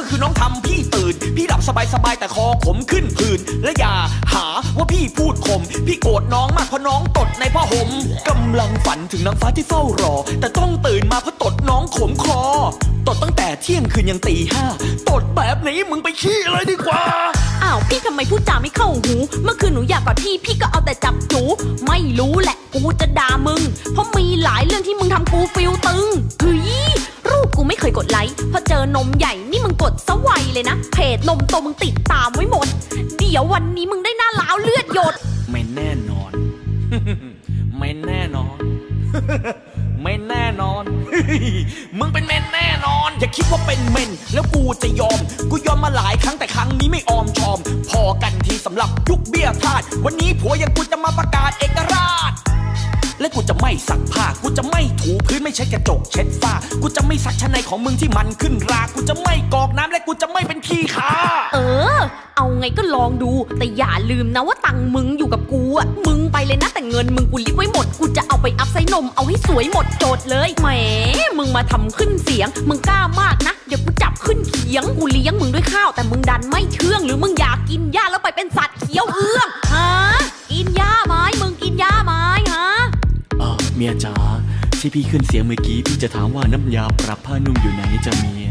ก็คือน้องทำพี่ตื่น พี่หลับสบายสบายแต่คอขมขึ้นผื่นและอย่าหาว่าพี่พูดข่มพี่โกรธน้องมากเพราะน้องตดในผ้าห่มกำลังฝันถึงนางฟ้าที่เฝ้ารอ แต่ต้องตื่นมาเพราะตดน้องขมคอ ตดตั้งแต่เที่ยงคืนยังตีห้าตดแบบนี้มึงไปขี้เลยดีกว่าอ้าวพี่ทำไมพูดจาไม่เข้าหู เมื่อคืนหนูอยากกอดพี่พี่ก็เอาแต่จับจูไม่รู้แหละกูจะด่ามึง เพราะมีหลายเรื่องที่มึงทำกูฟิลตึงเฮ้ย ไม่เคยกดไลค์พอเจอนมใหญ่นี่มึงกดซะไวเลยนะ เพจนมโตมึงติดตามไว้หมด เดี๋ยววันนี้มึงได้หน้าล้าวเลือดหยด ไม่แน่นอน ไม่แน่นอน ไม่แน่นอน มึงเป็นเมนแน่นอน อย่าคิดว่าเป็นเมน แล้วกูจะยอม กูยอมมาหลายครั้งแต่ครั้งนี้ไม่ออมชอม พอกันทีสำหรับยุคเบี้ยทาสวันนี้ผัวอยังกูจะมาประกาศเอกราช ไม่ซักผ้า กูจะไม่ถูพื้นไม่ใช้กระจกเช็ดฝ้า กูจะไม่ซักชั้นในของมึงที่มันขึ้นรา กูจะไม่กอกน้ำและกูจะไม่เป็นขี้ขา เออ เอาไงก็ลองดู แต่อย่าลืมนะว่าตังค์มึงอยู่กับกูอะมึงไปเลยนะแต่เงินมึงกูลิฟต์ไว้หมด กูจะเอาไปอัพไซนม เอาให้สวยหมดโจทย์เลย แหม มึงมาทำขึ้นเสียง มึงกล้ามากนะ เดี๋ยวกูจับขึ้นเขียง กูเลี้ยงมึงด้วยข้าว แต่มึงดันไม่เชื่องหรือมึงอยากกินหญ้าแล้วไปเป็นสัตว์ เมียจ๋าที่พี่ขึ้นเสียงเมื่อกี้พี่จะถามว่าน้ำยาปรับผ้านุ่มอยู่ไหนจ้ะเมีย